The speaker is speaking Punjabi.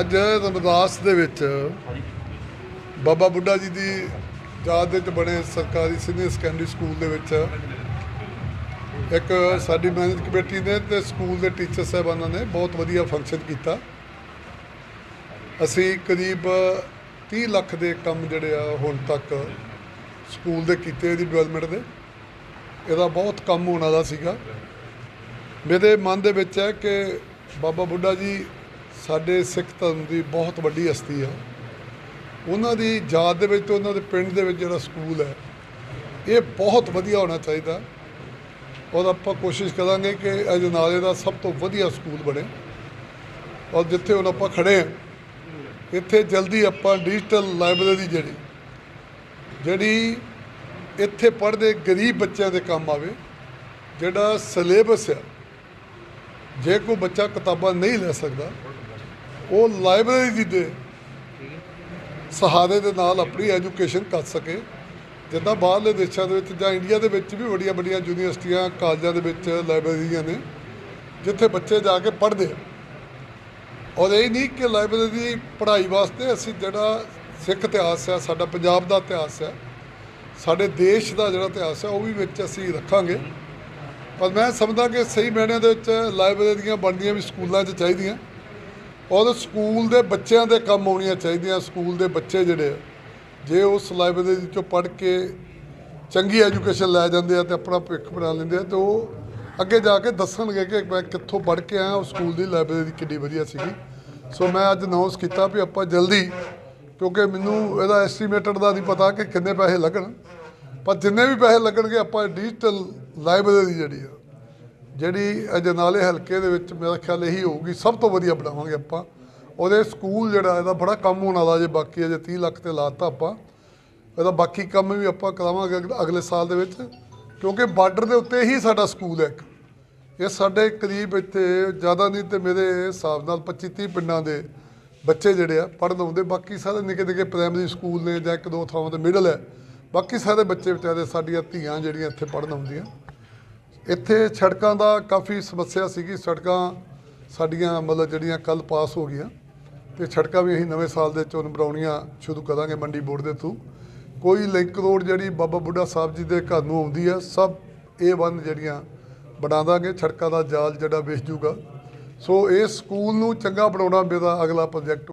ਅੱਜ ਰਮਦਾਸ ਦੇ ਵਿੱਚ ਬਾਬਾ ਬੁੱਢਾ ਜੀ ਦੀ ਯਾਦ ਦੇ ਵਿੱਚ ਬਣੇ ਸਰਕਾਰੀ ਸੀਨੀਅਰ ਸੈਕੰਡਰੀ ਸਕੂਲ ਦੇ ਵਿੱਚ ਇੱਕ ਸਾਡੀ ਮੈਨੇਜ ਕਮੇਟੀ ਨੇ ਤੇ ਸਕੂਲ ਦੇ ਟੀਚਰ ਸਾਹਿਬਾਨਾਂ ਨੇ ਬਹੁਤ ਵਧੀਆ ਫੰਕਸ਼ਨ ਕੀਤਾ। ਅਸੀਂ ਕਰੀਬ 30 ਲੱਖ ਦੇ ਕੰਮ ਜਿਹੜੇ ਆ ਹੁਣ ਤੱਕ ਸਕੂਲ ਦੇ ਕੀਤੇ ਇਹਦੀ ਡਿਵੈਲਪਮੈਂਟ ਦੇ। ਇਹਦਾ ਬਹੁਤ ਕੰਮ ਹੋਣ ਵਾਲਾ ਸੀਗਾ। ਮੇਰੇ ਮਨ ਦੇ ਵਿੱਚ ਹੈ ਕਿ ਬਾਬਾ ਬੁੱਢਾ ਜੀ ਸਾਡੇ ਸਿੱਖ ਧਰਮ ਦੀ ਬਹੁਤ ਵੱਡੀ ਹਸਤੀ ਆ। ਉਹਨਾਂ ਦੀ ਯਾਦ ਦੇ ਵਿੱਚ ਤੇ ਉਹਨਾਂ ਦੇ ਪਿੰਡ ਦੇ ਵਿੱਚ ਜਿਹੜਾ ਸਕੂਲ ਹੈ, ਇਹ ਬਹੁਤ ਵਧੀਆ ਹੋਣਾ ਚਾਹੀਦਾ। ਔਰ ਆਪਾਂ ਕੋਸ਼ਿਸ਼ ਕਰਾਂਗੇ ਕਿ ਅਜਨਾਲੇ ਦਾ ਸਭ ਤੋਂ ਵਧੀਆ ਸਕੂਲ ਬਣੇ। ਔਰ ਜਿੱਥੇ ਹੁਣ ਆਪਾਂ ਖੜੇ ਹਾਂ, ਇੱਥੇ ਜਲਦੀ ਆਪਾਂ ਡਿਜੀਟਲ ਲਾਇਬ੍ਰੇਰੀ ਜਿਹੜੀ ਜਿਹੜੀ ਇੱਥੇ ਪੜ੍ਹਦੇ ਗਰੀਬ ਬੱਚਿਆਂ ਦੇ ਕੰਮ ਆਵੇ, ਜਿਹੜਾ ਸਿਲੇਬਸ ਆ, ਜੇ ਕੋਈ ਬੱਚਾ ਕਿਤਾਬਾਂ ਨਹੀਂ ਲੈ ਸਕਦਾ ਉਹ ਲਾਇਬ੍ਰੇਰੀ ਦੀ ਦੇ ਸਹਾਰੇ ਦੇ ਨਾਲ ਆਪਣੀ ਐਜੂਕੇਸ਼ਨ ਕਰ ਸਕੇ। ਜਿੱਦਾਂ ਬਾਹਰਲੇ ਦੇਸ਼ਾਂ ਦੇ ਵਿੱਚ ਜਾਂ ਇੰਡੀਆ ਦੇ ਵਿੱਚ ਵੀ ਵੱਡੀਆਂ ਵੱਡੀਆਂ ਯੂਨੀਵਰਸਿਟੀਆਂ, ਕਾਲਜਾਂ ਦੇ ਵਿੱਚ ਲਾਇਬ੍ਰੇਰੀਆਂ ਨੇ, ਜਿੱਥੇ ਬੱਚੇ ਜਾ ਕੇ ਪੜ੍ਹਦੇ ਆ। ਔਰ ਇਹ ਨਹੀਂ ਕਿ ਲਾਇਬ੍ਰੇਰੀ ਦੀ ਪੜ੍ਹਾਈ ਵਾਸਤੇ ਅਸੀਂ ਜਿਹੜਾ ਸਿੱਖ ਇਤਿਹਾਸ ਹੈ, ਸਾਡਾ ਪੰਜਾਬ ਦਾ ਇਤਿਹਾਸ ਹੈ, ਸਾਡੇ ਦੇਸ਼ ਦਾ ਜਿਹੜਾ ਇਤਿਹਾਸ ਹੈ, ਉਹ ਵੀ ਵਿੱਚ ਅਸੀਂ ਰੱਖਾਂਗੇ। ਪਰ ਮੈਂ ਸਮਝਦਾ ਕਿ ਸਹੀ ਮਾਇਨਿਆਂ ਦੇ ਵਿੱਚ ਲਾਇਬ੍ਰੇਰੀਆਂ ਬਣਦੀਆਂ ਵੀ ਸਕੂਲਾਂ 'ਚ ਚਾਹੀਦੀਆਂ। ਔਰ ਸਕੂਲ ਦੇ ਬੱਚਿਆਂ ਦੇ ਕੰਮ ਆਉਣੀਆਂ ਚਾਹੀਦੀਆਂ ਸਕੂਲ ਦੇ ਬੱਚੇ ਜਿਹੜੇ ਆ, ਜੇ ਉਸ ਲਾਇਬ੍ਰੇਰੀ ਚੋਂ ਪੜ੍ਹ ਕੇ ਚੰਗੀ ਐਜੂਕੇਸ਼ਨ ਲੈ ਜਾਂਦੇ ਆ ਤੇ ਆਪਣਾ ਭਵਿੱਖ ਬਣਾ ਲੈਂਦੇ ਆ ਤੇ ਉਹ ਅੱਗੇ ਜਾ ਕੇ ਦੱਸਣਗੇ ਕਿ ਮੈਂ ਕਿੱਥੋਂ ਪੜ੍ਹ ਕੇ ਆਇਆ ਉਹ ਸਕੂਲ ਦੀ ਲਾਇਬ੍ਰੇਰੀ ਕਿੰਨੀ ਵਧੀਆ ਸੀਗੀ। ਸੋ ਮੈਂ ਅੱਜ ਅਨਾਉਂਸ ਕੀਤਾ ਵੀ ਆਪਾਂ ਜਲਦੀ ਕਿਉਂਕਿ ਮੈਨੂੰ ਇਹਦਾ ਐਸਟੀਮੇਟਡ ਦਾ ਨਹੀਂ ਪਤਾ ਕਿ ਕਿੰਨੇ ਪੈਸੇ ਲੱਗਣ ਪਰ ਜਿੰਨੇ ਵੀ ਪੈਸੇ ਲੱਗਣਗੇ ਆਪਾਂ ਡਿਜੀਟਲ ਲਾਇਬ੍ਰੇਰੀ ਜਿਹੜੀ ਆ ਜਿਹੜੀ ਅਜਨਾਲੇ ਹਲਕੇ ਦੇ ਵਿੱਚ ਮੇਰਾ ਖਿਆਲ ਇਹੀ ਹੋਊਗੀ, ਸਭ ਤੋਂ ਵਧੀਆ ਬਣਾਵਾਂਗੇ ਆਪਾਂ। ਉਹਦੇ ਸਕੂਲ ਜਿਹੜਾ, ਇਹਦਾ ਬੜਾ ਕੰਮ ਹੋਣ ਵਾਲਾ ਜੇ, ਬਾਕੀ ਅਜੇ 30 ਲੱਖ ਤੇ ਲਾਤਾ ਆਪਾਂ। ਇਹਦਾ ਬਾਕੀ ਕੰਮ ਵੀ ਆਪਾਂ ਕਰਾਵਾਂਗੇ ਅਗ- ਅਗਲੇ ਸਾਲ ਦੇ ਵਿੱਚ, ਕਿਉਂਕਿ ਬਾਰਡਰ ਦੇ ਉੱਤੇ ਹੀ ਸਾਡਾ ਸਕੂਲ ਹੈ ਇੱਕ। ਇਹ ਸਾਡੇ ਕਰੀਬ ਇੱਥੇ ਜ਼ਿਆਦਾ ਨਹੀਂ ਤੇ ਮੇਰੇ ਹਿਸਾਬ ਨਾਲ 25 30 ਪਿੰਡਾਂ ਦੇ ਬੱਚੇ ਜਿਹੜੇ ਆ, ਪੜ੍ਹਨ ਆਉਂਦੇ। ਬਾਕੀ ਸਾਰੇ ਨਿੱਕੇ ਨਿੱਕੇ ਪ੍ਰਾਇਮਰੀ ਸਕੂਲ ਨੇ ਜਾਂ ਇੱਕ ਦੋ ਥਾਵਾਂ ਤੇ ਮਿਡਲ ਹੈ। ਬਾਕੀ ਸਾਰੇ ਬੱਚੇ ਵਿਚਾਰੇ ਸਾਡੀਆਂ ਧੀਆਂ ਜਿਹੜੀਆਂ ਇੱਥੇ ਪੜ੍ਹਨ ਆਉਂਦੀਆਂ। ਇੱਥੇ ਸੜਕਾਂ ਦਾ ਕਾਫੀ ਸਮੱਸਿਆ ਸੀਗੀ। ਸੜਕਾਂ ਸਾਡੀਆਂ ਮਤਲਬ ਜਿਹੜੀਆਂ ਕੱਲ ਪਾਸ ਹੋ ਗਈਆਂ ਤੇ ਸੜਕਾਂ ਵੀ ਅਸੀਂ ਨਵੇਂ ਸਾਲ ਦੇ ਚੋਂ ਬਣਾਉਣੀਆਂ ਸ਼ੁਰੂ ਕਰਾਂਗੇ ਮੰਡੀ ਬੋਰਡ ਦੇ ਥਰੂ ਕੋਈ ਲਿੰਕ ਰੋਡ ਜਿਹੜੀ ਬਾਬਾ ਬੁੱਢਾ ਸਾਹਿਬ ਜੀ ਦੇ ਘਰ ਨੂੰ ਆਉਂਦੀ ਆ, ਸਭ ਇਹ ਬੰਨ ਜਿਹੜੀਆਂ ਬਣਾ ਦਾਂਗੇ। ਸੜਕਾਂ ਦਾ ਜਾਲ ਜਿਹੜਾ ਵਿਛ ਜੂਗਾ। ਸੋ ਇਹ ਸਕੂਲ ਨੂੰ ਚੰਗਾ ਬਣਾਉਣਾ ਮੇਰਾ ਅਗਲਾ ਪ੍ਰੋਜੈਕਟ